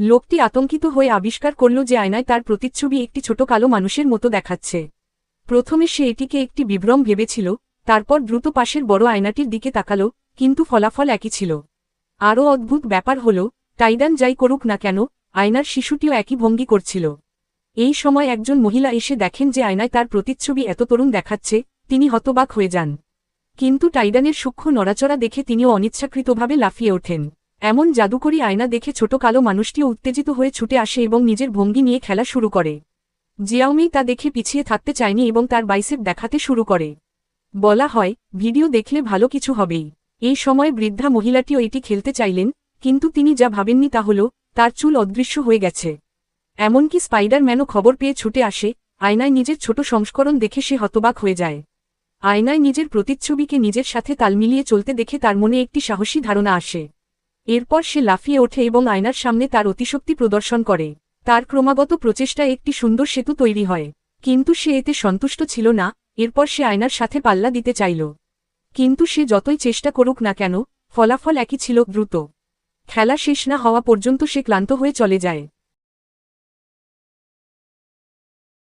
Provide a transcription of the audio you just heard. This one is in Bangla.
লোকটি আতঙ্কিত হয়ে আবিষ্কার করল যে আয়নায় তার প্রতিচ্ছবি একটি ছোট কালো মানুষের মতো দেখাচ্ছে। প্রথমে সে এটিকে একটি বিভ্রম ভেবেছিল, তারপর দ্রুত পাশের বড় আয়নাটির দিকে তাকাল, কিন্তু ফলাফল একই ছিল। আরও অদ্ভুত ব্যাপার হল, টাইডান যাই করুক না কেন, আয়নার শিশুটিও একই ভঙ্গি করছিল। এই সময় একজন মহিলা এসে দেখেন যে আয়নায় তার প্রতিচ্ছবি এত তরুণ দেখাচ্ছে, তিনি হতবাক হয়ে যান। কিন্তু টাইডানের সূক্ষ্ম নড়াচড়া দেখে তিনিও অনিচ্ছাকৃতভাবে লাফিয়ে ওঠেন। এমন জাদুকরী আয়না দেখে ছোট কালো মানুষটিও উত্তেজিত হয়ে ছুটে আসে এবং নিজের ভঙ্গি নিয়ে খেলা শুরু করে। জিয়াওমি তা দেখে পিছিয়ে থাকতে চায়নি এবং তার বাইসেপ দেখাতে শুরু করে। বলা হয়, ভিডিও দেখলে ভালো কিছু হবেই। এই সময় বৃদ্ধা মহিলাটিও এটি খেলতে চাইলেন, কিন্তু তিনি যা ভাবেননি তা হল, তার চুল অদৃশ্য হয়ে গেছে। এমনকি স্পাইডারম্যানও খবর পেয়ে ছুটে আসে, আয়নায় নিজের ছোট সংস্করণ দেখে সে হতবাক হয়ে যায়। আয়নায় নিজের প্রতিচ্ছবিকে নিজের সাথে তাল মিলিয়ে চলতে দেখে তার মনে একটি সাহসী ধারণা আসে। এরপর সে লাফিয়ে ওঠে এবং আয়নার সামনে তার অতিশক্তি প্রদর্শন করে। তার ক্রমাগত প্রচেষ্টায় একটি সুন্দর সেতু তৈরি হয়। কিন্তু সে এতে সন্তুষ্ট ছিল না, এরপর সে আয়নার সাথে পাল্লা দিতে চাইল। কিন্তু সে যতই চেষ্টা করুক না কেন, ফলাফল একই ছিল দ্রুত। খেলা শেষ না হওয়া পর্যন্ত সে ক্লান্ত হয়ে চলে যায়।